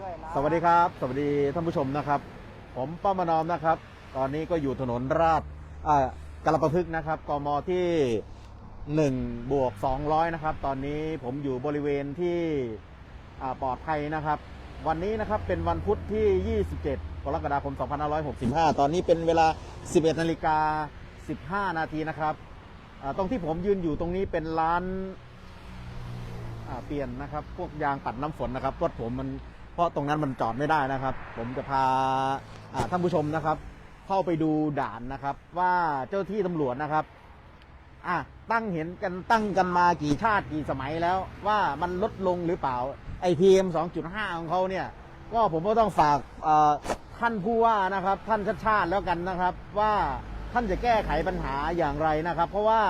ด้วยนะสวัสดีครับ สวัสดีท่านผู้ชมนะครับ ผมป้อมานอมนะครับ ตอนนี้ก็อยู่ถนนราชกระประพฤกษ์นะครับกมที่1บวก200 นะครับ ตอนนี้ผมอยู่บริเวณที่ปลอดภัยนะครับ วันนี้นะครับเป็นวันพุธที่ 27 กรกฎาคม 2565 ตอนนี้เป็นเวลา 11นาฬิกา15 นาทีนะครับตรงที่ผมยืนอยู่ตรงนี้เป็นร้านเปลี่ยนนะครับ พวกยางปัดน้ำฝนนะครับรถผมมัน เพราะตรงนั้นมันจอดไม่ได้นะครับ ผมจะพาท่านผู้ชมนะครับ เข้าไปดูด่านนะครับ ว่าเจ้าที่ตำรวจนะครับอะตั้งเห็นกันตั้งกันมากี่ชาติกี่สมัยแล้ว ว่ามันลดลงหรือเปล่าไอพีเอ็มสองจุดห้าของเขาเนี่ย ก็ผมก็ต้องฝากท่านผู้ว่านะครับ ท่านชาติชาติแล้วกันนะครับ ว่าท่านจะแก้ไขปัญหาอย่างไรนะครับ เพราะว่า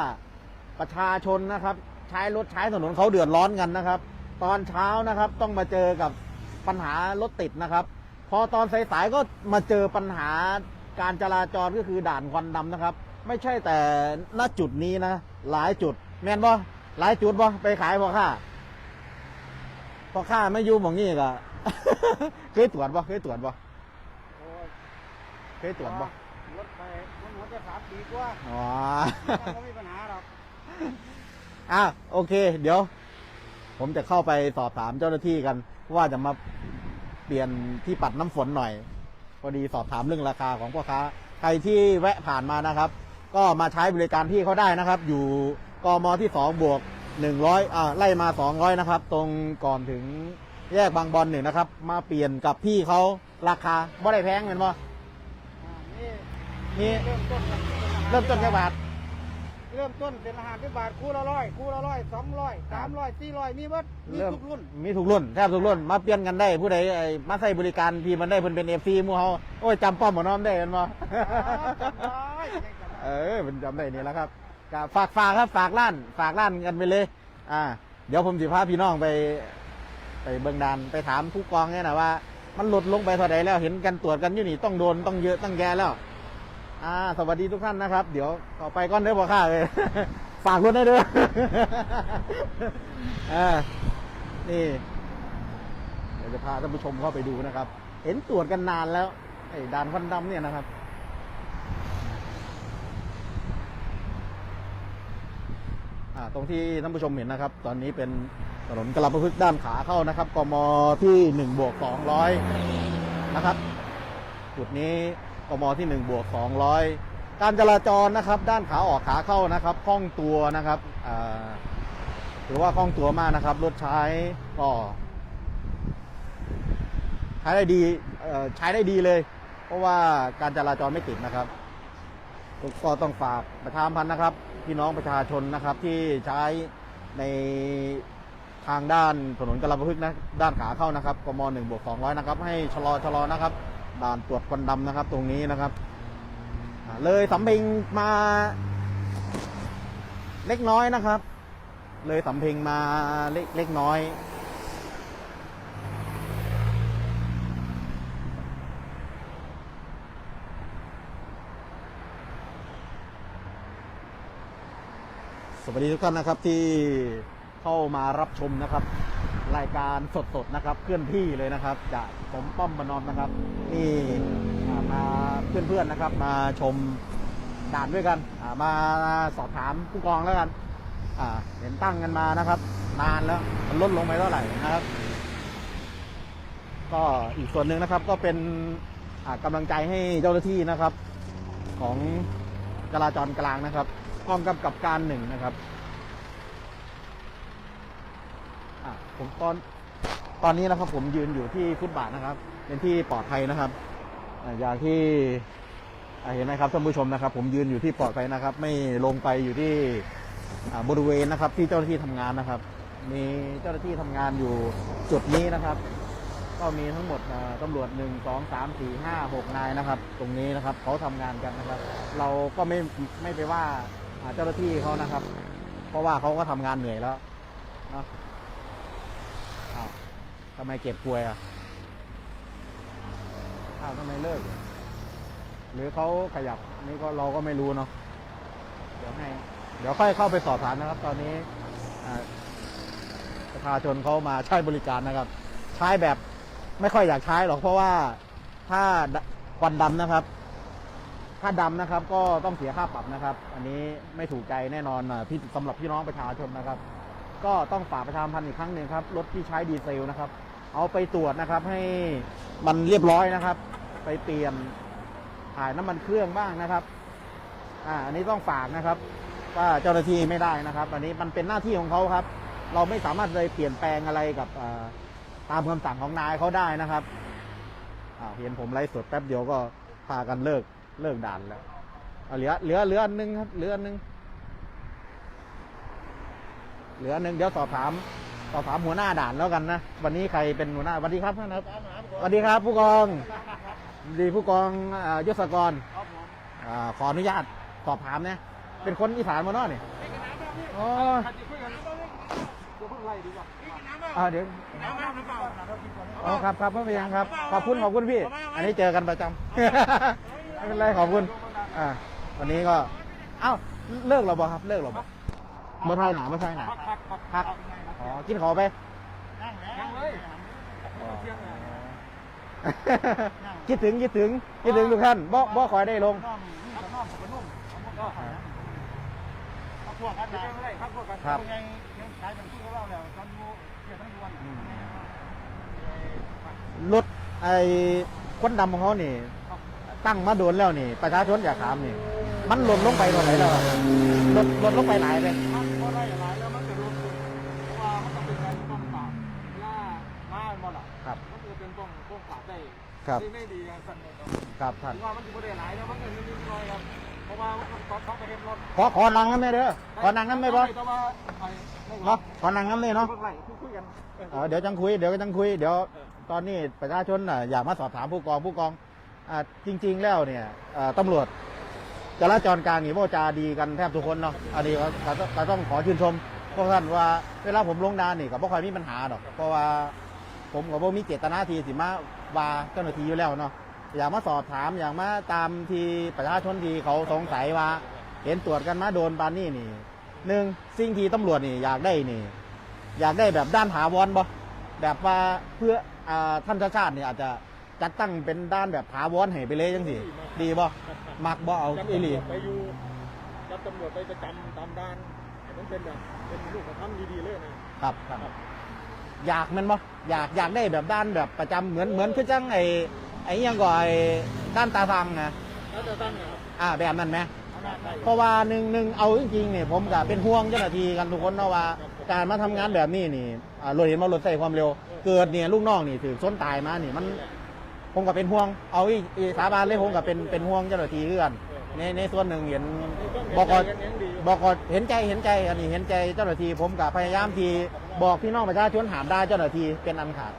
ประชาชนนะครับ ใช้รถใช้ถนนเขาเดือดร้อนกันนะครับ ตอนเช้านะครับต้องมาเจอกับ ปัญหารถติดนะครับ พอตอนสายๆก็มาเจอปัญหาการจราจรก็คือด่านควันดำนะครับ ไม่ใช่แต่ณจุดนี้นะ หลายจุด แม่นบ่หลายจุดบ่ไปขายพ่อค้าพ่อค้าไม่อยู่หมองนี้ก็เคยตรวจบ่เคยตรวจบ่โอ้ยเคยตรวจบ่รถไปมันหัวจะสามปีกว่าอ๋อมันไม่มีปัญหาหรอกอะโอเค เดี๋ยว ผมจะเข้าไปสอบถามเจ้าหน้าที่กัน ว่าจะมาเปลี่ยนที่ปัดน้ำฝนหน่อยพอดีสอบถามเรื่องราคาของพ่อค้าใครที่แวะผ่านมานะครับ ก็มาใช้บริการที่เขาได้นะครับ อยู่กมที่สองบวกหนึ่งร้อยอ่าไล่มาสองร้อยนะครับ ตรงก่อนถึงแยกบางบอลหนึ่งนะครับ มาเปลี่ยนกับพี่เขาราคาบ่ได้แพงเหมือนบ่นี่เริ่มต้นเริ่มต้นแค่บาท เริ่มต้นเป็นอาหารที่บาทคู่ละร้อยคู่ละร้อยสองร้อยสามร้อยสี่ร้อยมีเบิดมีเริ่มทุกรุ่นมีทุกรุ่นแทบทุกรุ่นมาเปลี่ยนกันได้ผู้ใดไอ้มาใส่บริการพี่มันได้เพิ่นเป็นเอฟซีมู่เฮาโอ้ยจำป้อมหมอน้อมได้กันบ่จำได้ยังจำเอได้อเป็นจำได้นี่แหล้วครับก็ฝากฝากครับฝากร้าน ฝากร้านกันไปเลย อ่า เดี๋ยวผมสิพาพี่น้องไป ไปเบิ่งดานไปถามผู้กองเนี่ยนะว่า มันลดลงไปเท่าใดแล้วเห็นกันตรวจกันอยู่นี่ต้องโดนต้องเยอะต้องแย่แล้ว อ่า สวัสดีทุกท่านนะครับ เดี๋ยวต่อไปก้อนเด้อบ่ค่าเลย ฝากรถได้เด้ออ่านี่เดี๋ยวจะพาท่านผู้ชมเข้าไปดูนะครับ เห็นตรวจกันนานแล้ว ไอ้ด่านควันดำเนี่ยนะครับ อ่า ตรงที่ท่านผู้ชมเห็นนะครับ ตอนนี้เป็นถนนกระลาประพฤกด้านขาเข้านะครับ กมที่หนึ่งบวกสองร้อยนะครับ จุดนี้ กมที่หนึ่งบวกสองร้อยการจราจรนะครับ ด้านขาออกขาเข้านะครับคล่องตัวนะครับอ่าถือว่าคล่องตัวมากนะครับ รถใช้ก็ใช้ได้ดีใช้ได้ดีเลย เพราะว่าการจราจรไม่ติดนะครับก็ต้องฝากประชามพันธ์นะครับ พี่น้องประชาชนนะครับที่ใช้ในทางด้านถนนกระลาประพฤกษ์นะด้านขาเข้านะครับกมหนึ่งบวกสองร้อยนะครับ ให้ชะลอชะลอนะครับ ด่านตรวจควันดำนะครับ ตรงนี้นะครับ เลยสำเพ็งมา เล็กน้อยนะครับ เลยสำเพ็งมาเล็กเล็กน้อย สวัสดีทุกท่านนะครับที่เข้ามารับชมนะครับ รายการสดๆนะครับเคลื่อนที่เลยนะครับจากผมป้อมบานอมนะครับนี่มาเพื่อนๆนะครับ มาชมด่านด้วยกันมาสอบถามผู้กองแล้วกันเห็นตั้งกันมานะครับ นานแล้วมันลดลงไปเท่าไหร่นะครับ ก็อีกส่วนหนึ่งนะครับก็เป็นอ่ากำลังใจให้เจ้าหน้าที่นะครับ ของจราจรกลางนะครับกองกำกับการหนึ่งนะครับอะ ผมตอนตอนนี้นะครับ ผมยืนอยู่ที่ฟุตบาทนะครับ เป็นที่ปลอดภัยนะครับอย่างที่เห็นไหมครับท่านผู้ชมนะครับ ผมยืนอยู่ที่ปลอดภัยนะครับ ไม่ลงไปอยู่ที่บริเวณนะครับ ที่เจ้าหน้าที่ทำงานนะครับ มีเจ้าหน้าที่ทำงานอยู่จุดนี้นะครับ ก็มีทั้งหมดอ่าตำรวจหนึ่งสองสามสี่ห้าหกนายนะครับ ตรงนี้นะครับเขาทำงานกันนะครับ เราก็ไม่ไม่ไปว่าเจ้าหน้าที่เขานะครับ เพราะว่าเขาก็ทำงานเหนื่อยแล้วนะ ทำไมเก็บกลวยอะอ้าวทำไมเลิก หรือเขาขยับนี่ก็เราก็ไม่รู้เนาะเดี๋ยวให้เดี๋ยวค่อยเข้าไปสอบถามนะครับ ตอนนี้ประชาชนเขามาใช้บริการนะครับ ใช้แบบไม่ค่อยอยากใช้หรอกเพราะว่าถ้าควันดำนะครับ ถ้าดำนะครับ ก็ต้องเสียค่าปรับนะครับ อันนี้ไม่ถูกใจแน่นอนพี่สำหรับพี่น้องประชาชนนะครับ ก็ต้องฝากประชาพันธ์อีกครั้งหนึ่งครับรถที่ใช้ดีเซลนะครับ เอาไปตรวจนะครับ ให้มันเรียบร้อยนะครับ ไปเปลี่ยนถ่ายน้ำมันเครื่องบ้างนะครับ อ่า อันนี้ต้องฝากนะครับ ว่าเจ้าหน้าที่ไม่ได้นะครับ อันนี้มันเป็นหน้าที่ของเขาครับ เราไม่สามารถเลยเปลี่ยนแปลงอะไรกับตามคำสั่งของนายเขาได้นะครับอ่าเห็นผมไลฟ์สดแป๊บเดียวก็พากันเลิกเลิกด่านแล้วอะเหลือเหลือเหลืออันหนึงครับเหลืออันหนึงเหลืออันหนึงเดี๋ยวสอบถาม สอบถามหัวหน้าด่านแล้วกันนะ วันนี้ใครเป็นหัวหน้าสวัสดีครับท่านครับสวัสดีครับผู้กองสวัสดีผู้กองอ่ายศกรครับผมอ่าขออนุญาตสอบถามนะเป็นคนอีสานมาเนาะนี่อ๋อใครจะคุยกันเดี๋ยวเพิ่งไล่ดีกว่าอ่าเดี๋ยวน้ำน้ำน้ำเปล่าน้ำเรากินก่อนอ๋อครับครับไม่เป็นไรครับ ขอบคุณขอบคุณพี่ อันนี้เจอกันประจำไม่เป็นไรขอบคุณ อ่า วันนี้ก็ เอ้า เลิกเราบ่ครับ เลิกเราบ่ เมื่อไทยหนาเมื่อไทยหนาพักพักพักพักอ๋อกินขอไปนั่งแล้วนั่งเลยเที่ยงเลยคิดถึงคิดถึงคิดถึงทุกท่านบ่บ่คอยได้ลงน้อมนี่กับน้อมกับนุ่มก็พักพวกกันนะพักพวกกันยังยังขายเป็นที่เขาเล่าแล้วตอนดูเกี่ยวทั้งดวนรถไอ้ควันดำของเขานี่ ตั้งมาโดนแล้วนี่ ประชาชนอยากถามนี่ มันหล่นลงไปตรงไหนแล้วอะหล่นหล่นลงไปหลายเลยมันพอได้ ต้องต้องปากได้ครับ ไม่ดีกันสั่นเลยครับครับท่านว่ามันจะไม่ได้หลายแล้วมันก็นิดๆหน่อยครับเพราะว่ามันต้องต้องไปเห็นรถขอขอนังน้ำไม่เด้อขอนังน้ำไม่บ่แต่ว่าไอ้ไม่เนาะขอนังน้ำเลยเนาะเพิ่งไล่คุยกันเออเดี๋ยวจังคุยเดี๋ยวจังคุยเดี๋ยวตอนนี้ประชาชนน่ะอยากมาสอบถามผู้กองผู้กองอ่าจริง ๆ แล้วเนี่ยเอ่อตำรวจจราจรกลางนี่โมจาดีกันแทบทุกคนเนาะอันนี้ก็ก็ก็ต้องขอชื่นชมพวกท่านว่าเวลาผมลงดานนี่ก็บ่ค่อยมีปัญหาดอกเพราะว่า ผมก็บ่มีเจตนาทีสิมาว่าเจ้าหน้าที่อยู่แล้วเนาะอยากมาสอบถามอยากมาตามที่ประชาชนที่เขาสงสัยว่า เห็นตรวจกันมาโดนปานนี่นี่หนึ่งสิ่งที่ตำรวจนี่อยากได้นี่ อยากได้แบบด้านถาวรบ่แบบว่าเพื่ออ่าท่านชาติชาติเนี่ยอาจจะจัดตั้งเป็นด้านแบบถาวรให้ไปเลยจังสิดีบ่มักบ่เอาอีหลีไปอยู่รับตำรวจไปประจำตามด้านมันเป็นแบบเป็นลูกกระทำดีๆเลยนะครับครับ อยากแมันบ่อยากอยากได้แบบด้านแบบประจำเหมือนเหมือนคือจังไอ้ไอ้อิหยังก่อไอ้ด้านตาทางนะแล้วจะตั้งเนี่ยอ่าแบบนั้นไหมอำนาจได้เพราะว่าหนึ่งหนึ่งเอาจริงๆเนี่ยผมก็เป็นห่วงเจ้าหน้าที่กันทุกคนเนาะว่าการมาทำงานแบบนี้นี่อ่ารถเห็นว่ารถใส่ความเร็ว เกิดเนี่ยลูกน้องนี่ถือส้นตายมานี่มัน ผมก็เป็นห่วง เอาอีอีสาบานเลยผมก็เป็นเป็นห่วงเจ้าหน้าที่เพื่อนในในส่วนหนึ่งเห็นบอกก็ บอกก็เห็นใจเห็นใจอันนี้เห็นใจเจ้าหน้าที่ผมกับพยายามที่บอกพี่น้องประชาชนหามได้เจ้าหน้าที่เป็นอันขาด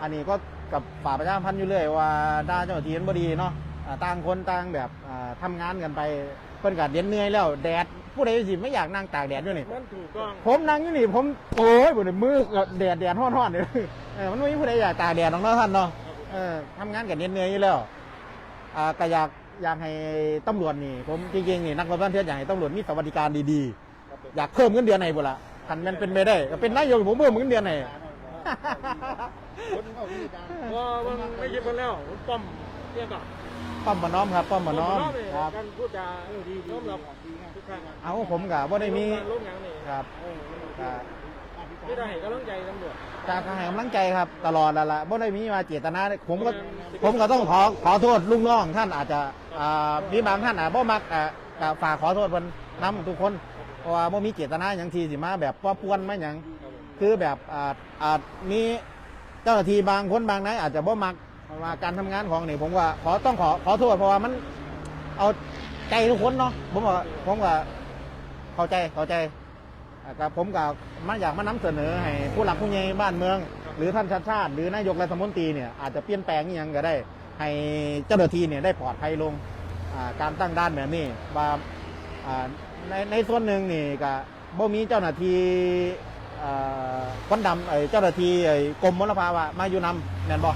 อันนี้ก็กับฝ่ายประชาสัมพันธ์อยู่เรื่อยว่าด่าเจ้าหน้าที่มันบ่ดีเนาะอ่าต่างคนต่างแบบอ่าทำงานกันไปเพิ่นก็เดียนเหนื่อยแล้วแดดผู้ใดสิไม่อยากนั่งตากแดดอยู่นี่มันถูกต้องผมนั่งอยู่นี่ผมโอ้ยบนมือก็แดดแดดร้อนร้อนๆเลยเออมันไม่มีผู้ใดอยากตากแดดหรอกเนาะท่านเนาะเออทำงานกันเหนื่อยๆอยู่แล้วอ่าก็อยาก อยากให้ตำรวจนี่ ผมจริงๆนี่นักรบบ้านเทือนอยากให้ตำรวจมีสวัสดิการดีๆ อยากเพิ่มเงินเดือนให้บุละคันแมันเป็นไปได้ก็เป็นนายกผมเพิ่มเงินเดือนให้ว่ามันไม่คิดกันแล้วป้อมเรียกอะป้อมมาน้อมครับป้อมมาน้อมครับการพูดจาดีน้อมรับทุกครั้งเอาผมกับว่าได้มีลูกยังนี่ครับ ก็ก็ไม่ได้ให้กำลังใจตำรวจ จากให้กำลังใจครับ ตลอดแล้วล่ะบ่ได้มีมาเจตนาผมก็ผมก็ต้องขอขอโทษลูกน้องท่านอาจจะอ่ามีบางท่านอาจบ่มักอ่าก็ฝากขอโทษเพิ่นนํทุกคนเพราะว่าบ่มีเจตนาหยังทีสิมาแบบป้อป่วนมาหยังคือแบบอ่าอาจมีเจ้าหน้าที่บางคนบางนายอาจจะบ่มักว่าการทำงานของนี่ผมว่าขอต้องขอขอโทษเพราะว่ามันเอาใจทุกคนเนาะผมว่าผมว่าเข้าใจเข้าใจ อ่าครับผมกับมาอยากมานำเสนอให้ผู้หลักผู้ใหญ่บ้านเมือง หรือท่านชาติชาติ หรือนายกรัฐมนตรีเนี่ยอาจจะเปลี่ยนแปลงอหยังก็ได้ ให้เจ้าหน้าที่เนี่ยได้ปลอดภัยลงอ่าการตั้งด้านแบบนี้ว่าอ่าในในส่วนหนึ่งนี่ก็บ่มีเจ้าหน้าที่อ่าควันดำไอ้เจ้าหน้าที่ไอ้กรมมลภาวะมาอยู่นำแม่นบ่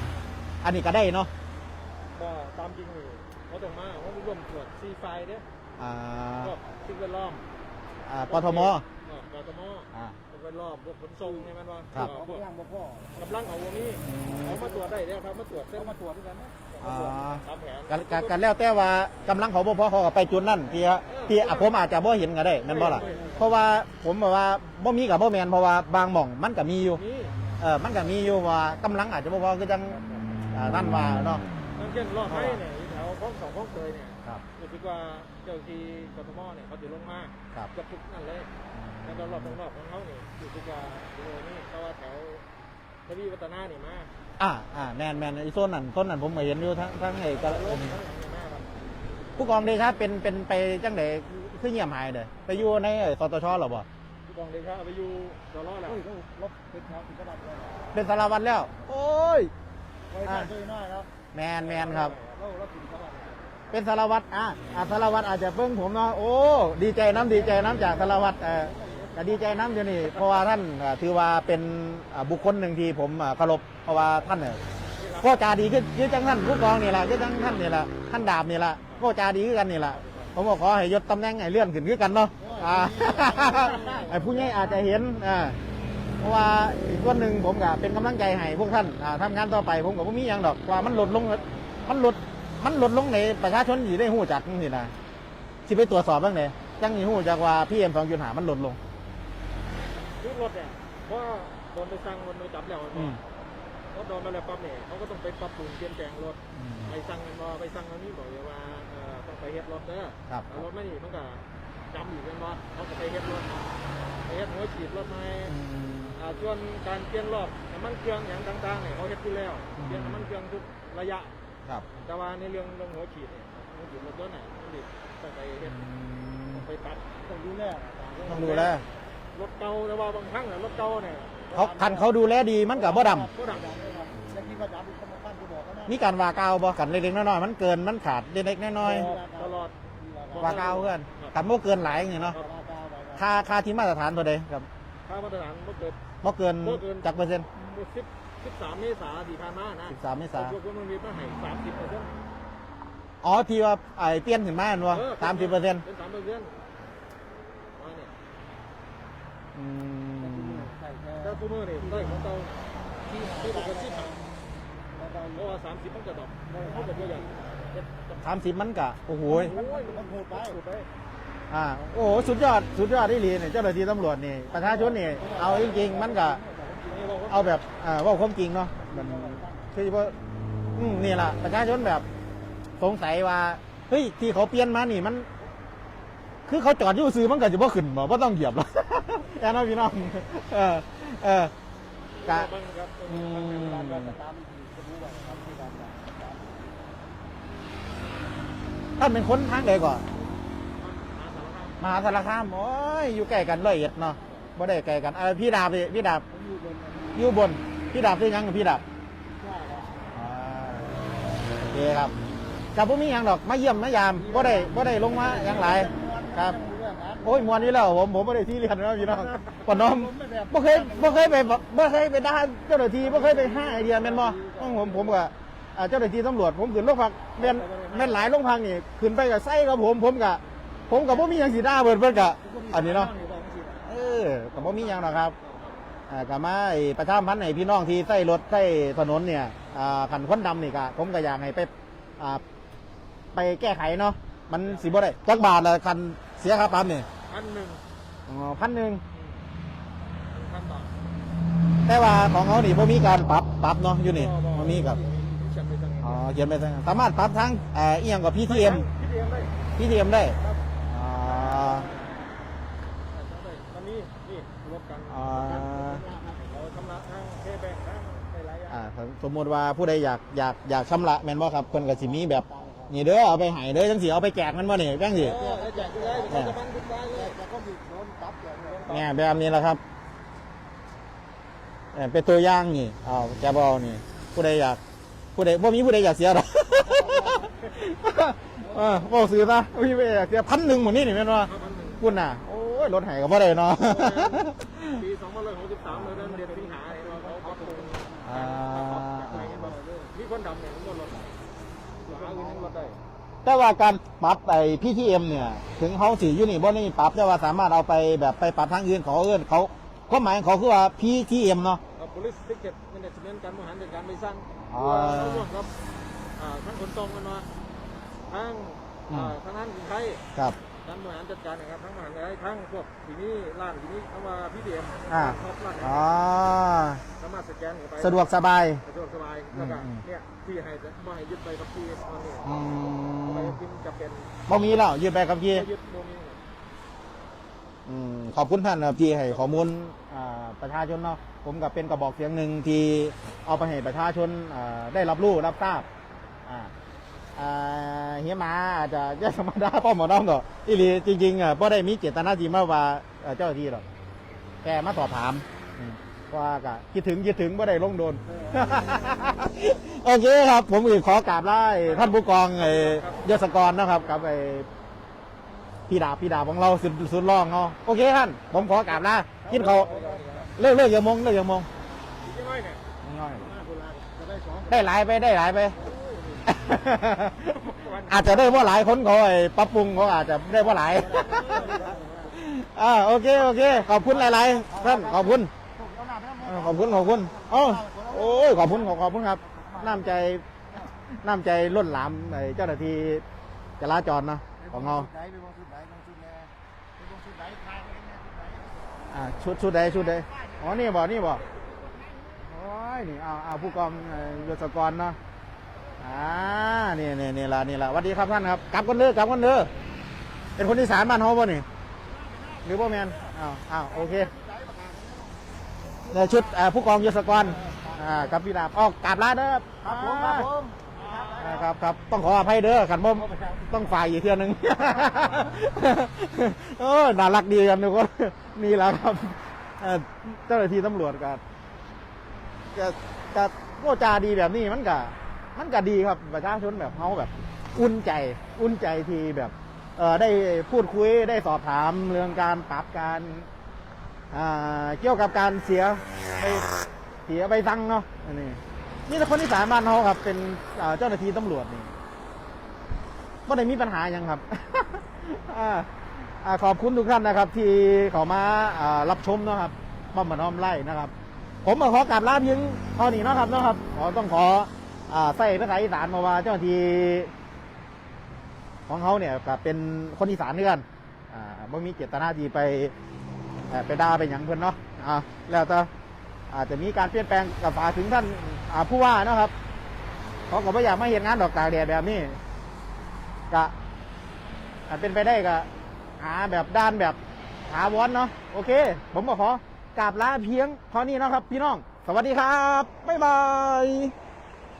อันนี้ก็ได้เนาะก็ตามจริงเลยเขาต้องมาเขาร่วมตรวจซีไฟเนี่ยอ่าก็สิ่งแวดล้อมอ่ากทม กทมอ่าแล้วก็ดล้อมพวกขนส่งนี่มันว่าครับ พวกย่างบ่พ่อกำลังเอาวงนี้เขามาตรวจได้แล้วครับมาตรวจเส้นเขามาตรวจด้วยกันนะอ่า ตามแผนกันกันกันแล้วแต่ว่ากำลังเขาบ่พอเขาก็ไปจุดนั่นที่ที่อะผมอาจจะบ่เห็นก็ได้แม่นบ่ล่ะเพราะว่าผมบอกว่าบ่มีกับบ่แม่นเพราะว่าบางหม่องมันก็มีอยู่นี่เออมันก็มีอยู่ว่ากำลังอาจจะบ่พอคือจังอ่านั่นว่าเนาะนั่นเช่นรอดไม้เนี่ยแถวคลองสองคลองเตยเนี่ยครับรู้สึกว่าเจ้าที่กทมเนี่ยเขาจะลงมาครับ เกับทุกนั่นเลย แล้วก็รอบตรงรอบของเขาเนี่ยรู้สึกว่าอยู่นี่เพราะว่าแถวทวีวัฒนานี่มาอ่าอ่าแม่นแม่นไอ้โซนนั้นโซนนั้นผมก็เห็นอยู่ทั้งทั้งไอ้กะรถทั้งหลังนี่มาครับผู้กองเดชาเป็นเป็นไปจังไดคือเงียบหายเด้อไปอยู่ในไอ้สตชหรอบ่ผู้กองเดชาเอาไปอยู่ตลอดแล้วเฮ้ยเขาลบเป็นแถวถึงกระดับเลยเป็นสารวัตรแล้ว โอ้ยไว้หน้าช่วยหน้าครับแมนแมนครับ เราเราถึงกระดับเป็นสารวัตรอะอะสารวัตรอาจจะเพิ่งผมเนาะโอ้ดีใจน้ำดีใจน้ำจากสารวัตรเออ ก็ดีใจน้ำอยู่นี่เพราะว่าท่านอ่าถือว่าเป็นอ่าบุคคลหนึ่งที่ผมอ่าเคารพเพราะว่าท่านเนี่ยก็จาดีขึ้นยืดจังท่านผู้กองนี่แหละยืดจังท่านนี่แหละท่านดาบนี่แหละก็จาดีขึ้นกันนี่แหละผมบอกขอให้ยศตำแหน่งให้เลื่อนขึ้นขึ้นกันเนาะอ่า ไอ้ผู้ใหญ่อาจจะเห็นอ่าเพราะว่าอีกส่วนหนึ่งผมก็เป็นกำลังใจให้พวกท่านอ่าทำงานต่อไปผมก็บ่มีหยังดอกว่ามันลดลงมันลดมันลดลงในประชาชนสิได้หู้จักนี่นะสิไปตรวจสอบบ้างเลยจังนี่หู้จักว่าพี่เอ็มสองจุดหามันลดลง ทุกรถเนี่ยเพราะโดนไปสั่งโดนไปจับแล้วอืมรถโดนมาแล้วปั๊บเนี่ยเขาก็ต้องไปปรับปรุงเปลี่ยนแปลงรถไปสั่งกันบ่ไปสั่งอันนี้บอกเลยว่าเอ่อต้องไปเฮ็ดรถเด้อครับ เอารถไม่นี่มันก็จำอยู่กันบ่เขาก็ไปเฮ็ดรถไปเฮ็ดหัวฉีดรถใหม่อ่าส่วนการเปลี่ยนรอบน้ำมันเครื่องอย่างต่างๆเนี่ยเขาเฮ็ดอยู่แล้วอืม เปลี่ยนน้ำมันเครื่องทุกระยะ ครับ แต่ว่าในเรื่องเรื่องหัวฉีดเนี่ยหัวฉีดรถยนต์เนี่ยมันดิต้องไปเฮ็ดต้องไปปรับต้องดูแลต้องดูแล รถเก่าแต่ว่าบางครั้งเนี่ยรถเก่าเนี่ยเขาคันเขาดูแลดีมันกับบ่ดบ่ดำแล้วที่ประจำเป็นคนมาขั้นที่บอกเขานะำมีการว่ากล่าวบ่กันเล็กๆน้อยๆมันเกินมันขาดเล็กๆน้อยตลอดๆว่ากล่าวเพื่อนกันบ่เกินหลายอย่างนี้เนาะราคาไปค่าค่าที่มาตรฐานตัวใดครับค่ามาตรฐานบ่เกิดบ่เกินบ่เกินจักเปอร์เซ็นต์สิบสิบสามเมษาที่ผ่านมานะ13เมษาพวกคุณมันมีมาให้สามสิบเปอร์เซ็นต์อ๋อที่ว่าไอ้เปลี่ยนขึ้นมาอันว่าสามสิบเปอร์เซ็นต์เป็นสามเปอร์เซ็นต์ว่าเนี่ย อืมใช่แค่ถ้าคู่มือนี่ได้ของเก่าที่ที่ปกติสิบเพราะว่าสามสิบมันจะดอกเขาจะตัวใหญ่สามสิบมันกะโอ้โหโอ้ยมันโหดไปอ่าโอ้โหสุดยอดสุดยอดที่ลีเนี่ยเจ้าหน้าที่ตำรวจนี่ประชาชนนี่เอาจริงๆมันก็เอาแบบอ่าว่าความจริงเนาะมันคือว่าอืมนี่แหละประชาชนแบบสงสัยว่าเฮ้ยที่เขาเปลี่ยนมานี่มัน คือเขาจอดอยู่ซื้อมันก็จะบ่ขึ้นบ่บ่ต้องเหยียบหรอกแอนน้องพี่น้องเออเออกะบังครับอืมตาการตามอีกทีจะรู้ว่าทำที่การท่านเป็นคนทางใดก่อนหาสารคามหาสารคามโอ้ยอยู่ใกล้กันร้อยเอ็ดเนาะบ่ได้ไกลกันเออพี่ดาบดิพี่ดาบผมอยู่บนอยู่บน พี่ดาบซื้อหยังกับพี่ดาบ ว่าครับอ่าโอเคครับกับพวกมีหยังดอกมาเยี่ยมมายามบ่ได้บ่ได้ลงมาหยังหลาย ครับ โอ้ยมวนนี้แล้วผมผมบ่ได้ที่เรียนนะพี่น้องปนน้อมบ่เคยบ่เคยไปบ่เคยไปด่านเจ้าหน้าที่บ่เคยไปห้าไอเดียแมนบ่ของผมผมก็อ่าเจ้าหน้าที่ตำรวจผมขึ้นโรงพักแมนแมนหลายโรงพักนี่ขึ้นไปก็ใส่กับผมผมก็ผมก็บ่มีหยังสิด่าเพิ่นเพิ่นก็อันนี้เนาะเออก็บ่มีหยังหรอกครับอ่าก็มาไอประชามพันธ์ให้พี่น้องที่ใช้รถใช้ถนนเนี่ยอ่าขันควันดำนี่ก็ผมก็อยากให้ไปอ่าไปแก้ไขเนาะ มันสิบ่ได้จักบาทละคันเสียค่าปรับนี่พันหนึ่งอ๋อพันหนึ่งพันบาทแต่ว่าของเขานี่บ่มีการปรับปรับเนาะอยู่นี่บ่มีกับเขียนไปทางอ๋อเขียนไปทางสามารถปรับทั้งเอ่ออีหยังกับ PTM พี่เตรียมได้ PTM ได้ครับอ่าวันนี้นี่รถกันอ่าเราชำระทางเคแบงทางหลายๆอย่างอ่าสมมุติว่าผู้ใดอยากอยากอยากชำระแม่นบ่ครับเพิ่นก็สิมีแบบ นี่เด้อเอาไปให้เด้อจังสิเอาไปแจกมันบ่นี่จังสิเออแจกไปเลยเดี๋ยวจะบันทึกไว้เลยแต่ก็มีโดนตับอย่างนี้เนี่ยแบบนี้แหละครับเอ่อเป็นตัวอย่างนี่เอาแกบเอานี่ ผู้ใดอยาก ผู้ใดบ่มีผู้ใดอยากเสียหรอกเออบอกซื้อซะบ่มีผู้ใดอยากเสียพันหนึ่งหมดนี่นี่แม่นว่าพันหนึ่งคุณน่ะ โอ้ยรถไห้ก็บ่ได้เนาะปี2563เลยเดือนเดือนสิงหาเนี่ยเขาปรับปรุงอ่ามีคนดำเนี่ยมันก็ล แต่ว่าการปรับไอ้ PTM เนี่ย ถึงเขาสิอยู่นี่บ่ได้ปรับแต่ว่าสามารถเอาไปแบบไปปรับทางอื่นเขาเอิ้นเขาความหมายของเขาคือว่า PTM เนาะกับ police ticket management การบริหารจัดการใบสั่งอ๋อเราร่วมกับอ่าทั้งขนส่งกันมาทั้งอ่าอืมทั้งนั้นคนไทยครับ การบริหารจัดการนะครับทั้งมหาลัยทั้งพวกที่นี่ร้านที่นี่คำว่าพี่เดียมอ่าท็อปร้านอ๋อ สามารถสแกนเข้าไปสะดวกสบาย สะดวกสบายแล้วก็อืม เนี่ยที่ให้บ่ให้ยึดใบขับขี่ตอนนี้อืใบมขับขี่จะเป็นบ่มีแล้วยืนไปกับพี่ยึดโมมีครับ อืมขอบคุณท่านนะครับที่ให้ข้อมูลอ่าประชาชนเนาะผมกับเป็นกระบอกเสียงหนึ่งที่เอาไปให้ประชาชนอ่าได้รับรู้รับทราบอ่าอ่า เฮียมาอาจจะยกธรรมดาป้อมหมอน้องก็อีหลีจริงๆอะบ่ได้มีเจตนาที่มาว่าเอ่อเจ้าที่หรอกแค่มาสอบถามว่าก็คิดถึงคิดถึงบ่ได้ลงโดนโอเคครับ ผมอีกขอกราบไล่ท่านผู้กองไอ้ยศกรนะครับกับไอ้พี่ดาพี่ดาของเราสุดสุดล่องเนาะโอเคท่าน ผมขอกราบลากินเขาเลิกเลิกอย่ามงเลิกอย่ามงอีกน้อยเนี่ยน้อยห้าคนละจะได้สองได้หลายไปได้หลายไป อาจจะได้ว่าหลายคนเขาไอ้ปรับปรุงเขาอาจจะได้ว่าหลาย อ่าโอเคโอเค ขอบคุณหลายๆท่านขอบคุณอาหน้าขอบคุณขอบคุณเอ้าโอ้ยขอบคุณขอบขอบคุณครับ น้ำใจน้ำใจล้นหลามไอ้เจ้าหน้าที่จราจรเนาะของเราไหนไปวงสุดชุดแน่ไปวงสุดไหนทางเองเนี่ยสุดไหนอ่าชุดชุดใดชุดใดอ๋อนี่บ่นี่บ่โอ้ยนี่เอาเอาผู้กองเออยศกรเนาะ อ่านี่นี่นี่ละนี่ละสวัสดีครับท่านครับกลับกันเด้อกลับกันเด้อเป็นคนที่สารบ้านเฮาบ่นี่หรือบ่แมนอ้าวอ้าวโอเคเนี่ยชุดอ่าผู้กองยศกรอ่ากับพี่ดาบออกกราบลาเด้อครับผมครับผมอ่าครับครับต้องขออภัยเด้อขันบ่ต้องฝ่ายอีกเทื่อนึง เออน่ารักดีกันทุกคนนี่แหละครับเอ่อเจ้าหน้าที่ตำรวจกับกับกับโง่จาดีแบบนี้มันก็ มันก็ดีครับประชาชนแบบเขาแบบอุ่นใจอุ่นใจที่แบบเออได้พูดคุยได้สอบถามเรื่องการปรับการอ่าเกี่ยวกับการเสียไปเสียไปสั่งเนาะอันนี้นี่แต่คนที่สามบ้านเขาครับ เป็นเจ้าหน้าที่ตำรวจนี่ไม่ได้มีปัญหายังครับอ่าขอบคุณทุกท่านนะครับ ที่เขามาอ่ารับชมเนาะครับป้อมมาน้อมไล่นะครับ ผมขอกราบลาเพียงเท่านี้เนาะครับเนาะครับขอต้องขอ อ่าใส่ภาษาอีสานมาว่าเจ้าหน้าที่ของเขาเนี่ยก็เป็นคนอีสานเนื่อนอ่าไม่มีเจตนาที่ไปไปด่าไปหยังเพื่อนเนาะอ่าแล้วแต่อาจจะมีการเปลี่ยนแปลงกับฝากถึงท่านอ่าผู้ว่านะครับเขาก็ไม่อยากมาเห็นงานดอกตากแดดแบบนี้กะอาจเป็นไปได้ก็หาแบบด้านแบบหาวอนเนาะโอเค ผมก็ขอกราบลาเพียงเท่านี้นะครับ พี่น้อง สวัสดีครับ บ๊ายบาย